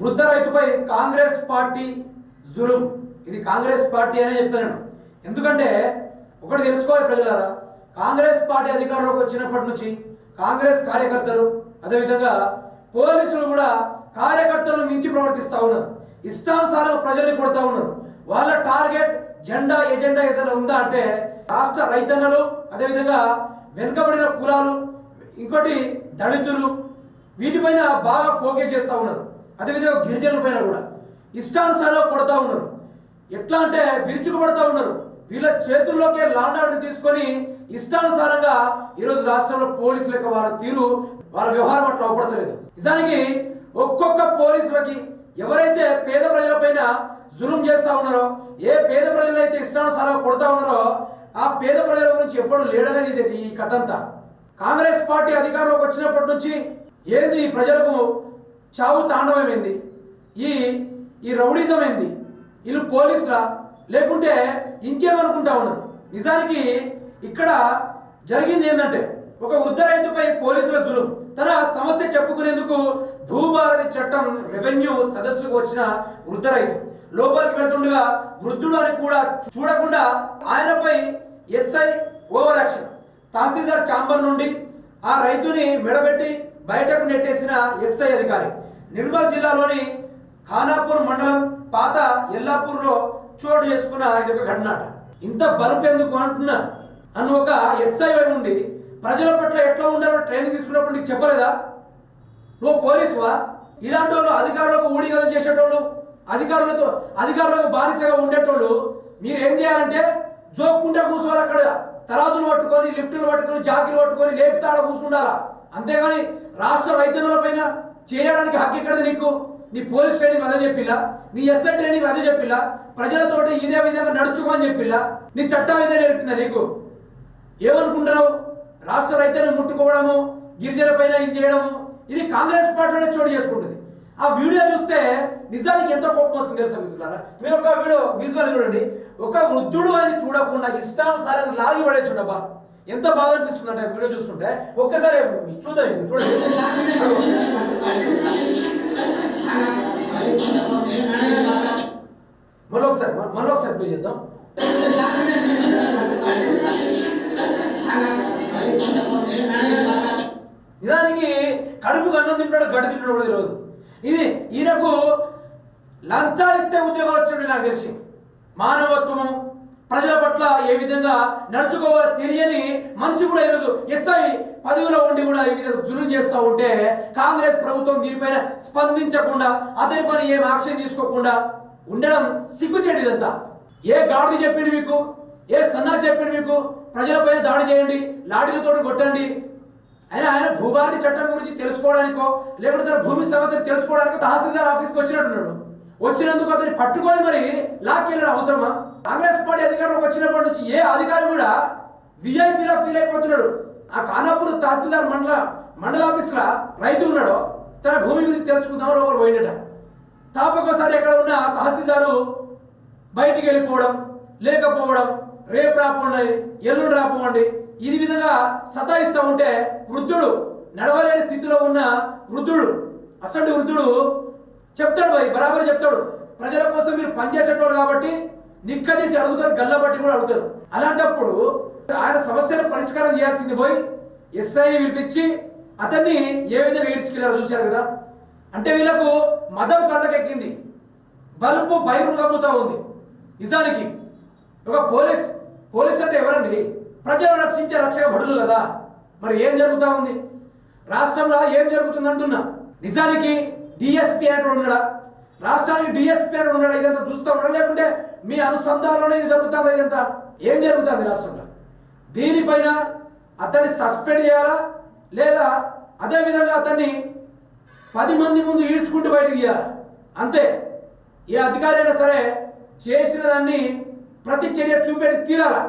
వృద్ధ రైతుపై కాంగ్రెస్ పార్టీ జులుం. ఇది కాంగ్రెస్ పార్టీ అనే చెప్తున్నాను ఎందుకంటే ఒకటి తెలుసుకోవాలి ప్రజలారా కాంగ్రెస్ పార్టీ అధికారంలోకి వచ్చినప్పటి నుంచి కాంగ్రెస్ కార్యకర్తలు అదేవిధంగా పోలీసులు కూడా కార్యకర్తలను మించి ప్రవర్తిస్తూ ఉన్నారు. ఇష్టానుసారం ప్రజల్ని కొడతా ఉన్నారు. వాళ్ళ టార్గెట్ జెండా ఎజెండా ఏదైనా ఉందా అంటే రాష్ట్ర రైతన్నలు అదేవిధంగా వెనుకబడిన కులాలు ఇంకోటి దళితులు వీటిపైన బాగా ఫోకస్ చేస్తూ ఉన్నారు. అదేవిధంగా గిరిజనుల పైన కూడా. ఇష్టానుసారం కొడతా ఉన్నారు. ఎట్లా అంటే విరుచుకుపడతా ఉన్నారు. వీళ్ళ చేతుల్లోకే లాండ్ ఆర్డర్ తీసుకొని ఇష్టానుసారంగా ఈరోజు రాష్ట్రంలో పోలీసుల యొక్క వాళ్ళ తీరు వాళ్ళ వ్యవహారం అట్లా అవపడతలేదు. నిజానికి ఒక్కొక్క పోలీసులకి ఎవరైతే పేద ప్రజలపైన జులుం చేస్తా ఉన్నారో ఏ పేద ప్రజలైతే ఇష్టానుసారంగా కొడతా ఉన్నారో ఆ పేద ప్రజల గురించి ఎప్పుడు లేడనేది ఇది ఈ కథ అంతా. కాంగ్రెస్ పార్టీ అధికారంలోకి వచ్చినప్పటి నుంచి ఏంది ఈ ప్రజలకు చావు తాండవమైంది? ఈ ఈ రౌడిజం ఏంది వీళ్ళు పోలీసులా? లేకుంటే ఇంకేమనుకుంటా ఉన్నారు? నిజానికి ఇక్కడ జరిగింది ఏంటంటే ఒక వృద్ధ రైతుపై పోలీసుల జులుం. తన సమస్య చెప్పుకునేందుకు భూభారతి చట్టం రెవెన్యూ సదస్సుకు వచ్చిన వృద్ధ రైతు. లోపలికి వెళ్తుండగా వృద్ధుడు అని కూడా చూడకుండా ఆయనపై SI over action tahsildar chamber నుండి ఆ రైతుని మెడబెట్టి బయటకు నెట్టేసిన ఎస్ఐ అధికారి. నిర్మల్ జిల్లాలోని ఖానాపూర్ మండలం పాత ఎల్లాపూర్లో చోటు చేసుకున్న ఇది ఒక ఘటన ఇంత బలుపు ఎందుకు అంటున్నా? అన్న ఒక ఎస్ఐ ఉండి ప్రజల పట్ల ఎట్లా ఉండాలో ట్రైనింగ్ తీసుకున్నప్పుడు నీకు చెప్పలేదా? నువ్వు పోలీసువా? ఇలాంటి వాళ్ళు అధికారులకు ఊడిగలం చేసేటోళ్ళు అధికారులతో అధికారులకు బానిసగా ఉండేటోళ్ళు మీరు ఏం చేయాలంటే జోక్కుంటే కూర్చోవాలి అక్కడ. తరాజులు పట్టుకొని లిఫ్టులు పట్టుకొని జాకీలు పట్టుకొని లేపుతాడ ఆడ కూర్చుండాలా? అంతేగాని రాష్ట్ర రైతన్నుల పైన చేయడానికి హక్కు ఎక్కడది నీకు? నీ పోలీస్ ట్రైనింగ్ అదే చెప్పిలా నీ ఎస్ఐ ట్రైనింగ్ అదే చెప్పిలా ప్రజలతోటి ఇదే విధంగా నడుచుకోని చెప్పిలా నీ చట్టం ఇదే నేర్పిందా నీకు. ఏమనుకుంటున్నావు? రాష్ట్ర రైతులను ముట్టుకోవడము గిరిజన పైన ఇది చేయడము ఇది కాంగ్రెస్ పార్టీలోనే చోటు చేసుకుంటుంది. ఆ వీడియో చూస్తే నిజానికి ఎంతో కోపం వస్తుంది తెలుసా మిత్రులారా? మీరు ఒక వీడియో విజువల్ చూడండి. ఒక వృద్ధుడు అని చూడకుండా ఇష్టానుసారంగా లాగి పడేస్తుండబ్బా ఎంత బాధ అనిపిస్తుంది అంటే వీడియో చూస్తుంటే. ఒక్కసారి చూద్దాం చూడండి. మళ్ళీ ఒకసారి మళ్ళీ ఒకసారి ప్లే చేద్దాం. నిజానికి కడుపు అన్నం తింటాడు గడ్డి తింటాడు కూడా తెలియదు. ఇది ఈయనకు లంచాలు ఇస్తే ఉద్యోగాలు వచ్చాడు నాకు తెలిసి. మానవత్వము ప్రజల పట్ల ఏ విధంగా నడుచుకోవాలో తెలియని మనిషి కూడా ఈరోజు ఎస్ఐ పదవిలో ఉండి కూడా ఈ విధంగా జులుం చేస్తూ ఉంటే కాంగ్రెస్ ప్రభుత్వం దీనిపైన స్పందించకుండా అతని పని ఏం యాక్షన్ తీసుకోకుండా ఉండడం సిగ్గుచేటు ఇదంతా ఏ గాడిది చెప్పింది మీకు? ఏ సన్నాసి చెప్పింది మీకు? ప్రజలపైన దాడి చేయండి లాఠీలతో కొట్టండి. అయినా ఆయన భూభారతి చట్టం గురించి తెలుసుకోవడానికో లేకుంటే తన భూమి సమస్యలు తెలుసుకోవడానికో తహసీల్దార్ ఆఫీస్కి వచ్చినట్టున్నాడు. వచ్చినందుకు అతన్ని పట్టుకొని మరి లాక్కెళ్ళడం అవసరమా? కాంగ్రెస్ పార్టీ అధికారంలోకి వచ్చినప్పటి నుంచి ఏ అధికారి కూడా విఐపీలో ఫీల్ అయిపోతున్నాడు. ఆ ఖానాపూర్ తహసీల్దార్ మండల మండల ఆఫీస్లో రైతు ఉన్నాడో. తన భూమి గురించి తెలుసుకుందామని ఒకరు పోయినట తాపకోసారి ఎక్కడ ఉన్న తహసీల్దారు బయటికి వెళ్ళిపోవడం లేకపోవడం రేపు రాపోండి ఎల్లుండి రాపోండి ఈ విధంగా సతాయిస్తూ ఉంటే వృద్ధుడు నడవలేని స్థితిలో ఉన్న వృద్ధుడు అసలు వృద్ధుడు చెప్తాడు భయ్ బరాబర్ చెప్తాడు. ప్రజల కోసం మీరు పనిచేసేటోడు కాబట్టి నిక్కదీసి అడుగుతారు గల్లబట్టి కూడా అడుగుతారు. అలాంటప్పుడు ఆయన సమస్యను పరిష్కారం చేయాల్సింది పోయి ఎస్ఐని పిలిపించి అతన్ని ఏ విధంగా ఈడ్చుకెళ్ళారో చూశారు కదా? అంటే వీళ్ళకు మదం కళ్ళకెక్కింది. బలుపు బైరు కమ్ముతా ఉంది. నిజానికి ఒక పోలీస్ పోలీస్ అంటే ఎవరండి? ప్రజలు రక్షించే రక్షక భడులు కదా. మరి ఏం జరుగుతూ ఉంది? రాష్ట్రంలో ఏం జరుగుతుంది అంటున్నా నిజానికి డిఎస్పీ అనేటువంటి ఉన్నాడా రాష్ట్రానికి డిఎస్పీ అనేటువంటి ఉన్నాడా ఇదంతా చూస్తూ ఉన్నాడా? లేకుంటే మీ అనుసంధానంలో ఇది జరుగుతుందా ఇదంతా? ఏం జరుగుతుంది రాష్ట్రంలో? దీనిపైన అతన్ని సస్పెండ్ చేయాలా? లేదా అదేవిధంగా అతన్ని పది మంది ముందు ఈడ్చుకుంటూ బయటకు తీయాలి? అంతే. ఏ అధికారి అయినా సరే చేసిన దాన్ని ప్రతి చర్య చూపెట్టి తీరాలా?